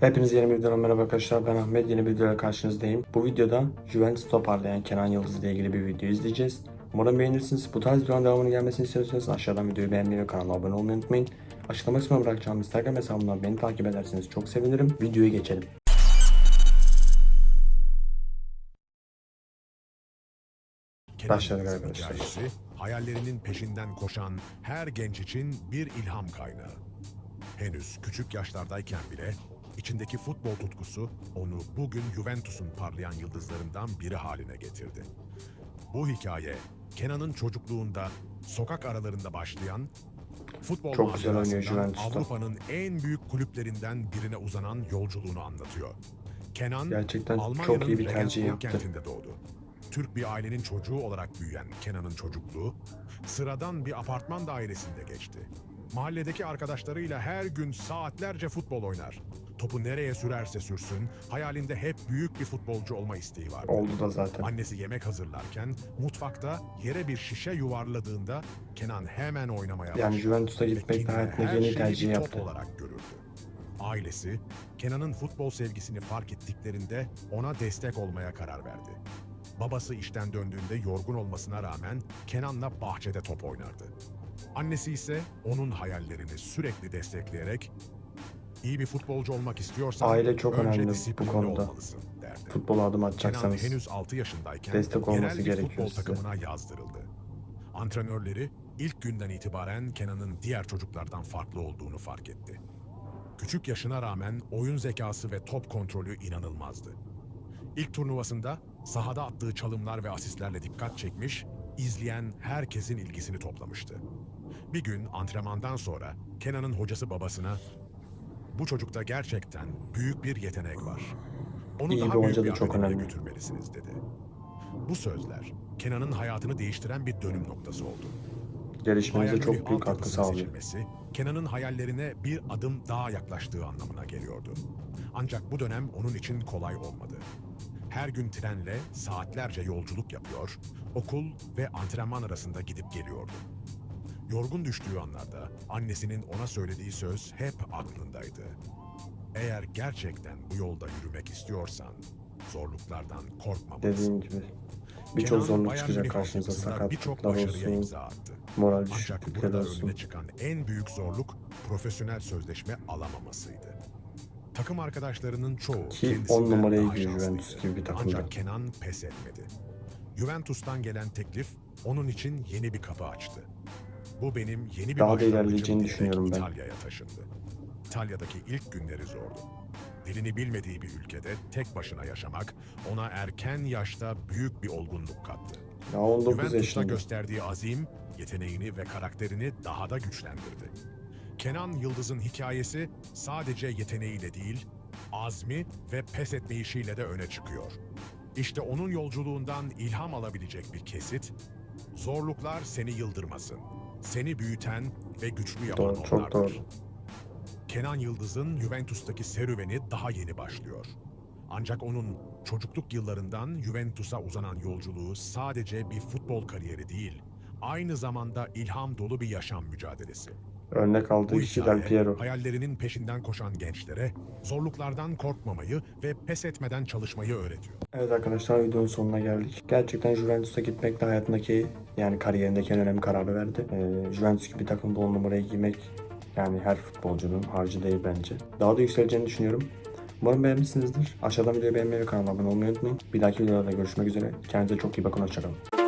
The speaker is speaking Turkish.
Hepinize yeni bir videodan merhaba arkadaşlar. Ben Ahmet. Yeni bir videoyla karşınızdayım. Bu videoda Juventus toparlayan Kenan Yıldız ile ilgili bir video izleyeceğiz. Umarım beğenirsiniz. Bu tarz videoların devamını gelmesini istiyorsanız aşağıdan videoyu beğenmeyi ve kanala abone olmayı unutmayın. Açıklama kısmına bırakacağım Instagram hesabımdan beni takip ederseniz çok sevinirim. Videoya geçelim. Kenan Başladık arkadaşlar. hikayesi, hayallerinin peşinden koşan her genç için bir ilham kaynağı. Henüz küçük yaşlardayken bile içindeki futbol tutkusu onu bugün Juventus'un parlayan yıldızlarından biri haline getirdi. Bu hikaye Kenan'ın çocukluğunda sokak aralarında başlayan futbol Çok güzel oynuyor macerasından Juventus'ta. Avrupa'nın en büyük kulüplerinden birine uzanan yolculuğunu anlatıyor. Kenan Gerçekten Almanya'nın çok iyi bir tercih yaptı. kentinde doğdu. Türk bir ailenin çocuğu olarak büyüyen Kenan'ın çocukluğu sıradan bir apartman dairesinde geçti. Mahalledeki arkadaşlarıyla her gün saatlerce futbol oynar. Topu nereye sürerse sürsün, hayalinde hep büyük bir futbolcu olma isteği vardı. Oldu da zaten. Annesi yemek hazırlarken mutfakta yere bir şişe yuvarladığında Kenan hemen oynamaya başladı. Yani Juventus'a ve gitmek yeni şeyi tercih bir top yaptı. olarak görürdü. Ailesi Kenan'ın futbol sevgisini fark ettiklerinde ona destek olmaya karar verdi. Babası işten döndüğünde yorgun olmasına rağmen Kenan'la bahçede top oynardı. Annesi ise onun hayallerini sürekli destekleyerek iyi bir futbolcu olmak istiyorsan Aile çok önce önemli bu konuda. olmalısın derdi. Futbola adım Kenan atacaksanız. henüz 6 yaşındayken destek olması bir gerekiyor futbol size. takımına yazdırıldı. Antrenörleri ilk günden itibaren Kenan'ın diğer çocuklardan farklı olduğunu fark etti. Küçük yaşına rağmen oyun zekası ve top kontrolü inanılmazdı. İlk turnuvasında sahada attığı çalımlar ve asistlerle dikkat çekmiş, izleyen herkesin ilgisini toplamıştı. Bir gün antrenmandan sonra Kenan'ın hocası babasına "Bu çocukta gerçekten büyük bir yetenek var. Onu İyi daha bir büyük hoca bir çok akademiye önemli." götürmelisiniz." dedi. Bu sözler Kenan'ın hayatını değiştiren bir dönüm noktası oldu. Gelişmenize Bayern çok büyük katkı altyapısına sağlıyor. seçilmesi, Kenan'ın hayallerine bir adım daha yaklaştığı anlamına geliyordu. Ancak bu dönem onun için kolay olmadı. Her gün trenle saatlerce yolculuk yapıyor, okul ve antrenman arasında gidip geliyordu. Yorgun düştüğü anlarda annesinin ona söylediği söz hep aklındaydı. Eğer gerçekten bu yolda yürümek istiyorsan zorluklardan korkmamalısın. Dediğim gibi. Birçok zorluk çıkacak karşınıza. Sakatlıklar olsun, attı. moral Ancak burada olsun. önüne çıkan en büyük zorluk profesyonel sözleşme alamamasıydı. Takım arkadaşlarının çoğu Ki kendisinden on numaraya giriyor. Juventus gibi bir takımda. Ancak Kenan pes etmedi. Juventus'tan gelen teklif onun için yeni bir kapı açtı. Bu benim yeni bir Daha da ilerleyeceğini düşünüyorum ben. İtalya'ya taşındı. İtalya'daki ilk günleri zordu. Dilini bilmediği bir ülkede tek başına yaşamak ona erken yaşta büyük bir olgunluk kattı. Ya 19 Juventus'ta yaşında. gösterdiği azim, yeteneğini ve karakterini daha da güçlendirdi. Kenan Yıldız'ın hikayesi sadece yeteneğiyle değil, azmi ve pes etmeyişiyle de öne çıkıyor. İşte onun yolculuğundan ilham alabilecek bir kesit, zorluklar seni yıldırmasın, seni büyüten ve güçlü yapan Doğru, çok onlardır. doğru. Kenan Yıldız'ın Juventus'taki serüveni daha yeni başlıyor. Ancak onun çocukluk yıllarından Juventus'a uzanan yolculuğu sadece bir futbol kariyeri değil, aynı zamanda ilham dolu bir yaşam mücadelesi. Örnek aldığı Bu kişi hikaye, Del Piero. hayallerinin peşinden koşan gençlere zorluklardan korkmamayı ve pes etmeden çalışmayı öğretiyor. Evet arkadaşlar videonun sonuna geldik. Gerçekten Juventus'a gitmek de hayatındaki yani kariyerindeki en önemli kararı verdi. Ee, Juventus gibi bir takımda 10 numarayı giymek yani her futbolcunun harcı değil bence. Daha da yükseleceğini düşünüyorum. Umarım beğenmişsinizdir. Aşağıdan videoyu beğenmeyi ve kanalıma abone olmayı unutmayın. Bir dahaki videolarda görüşmek üzere. Kendinize çok iyi bakın. Hoşçakalın.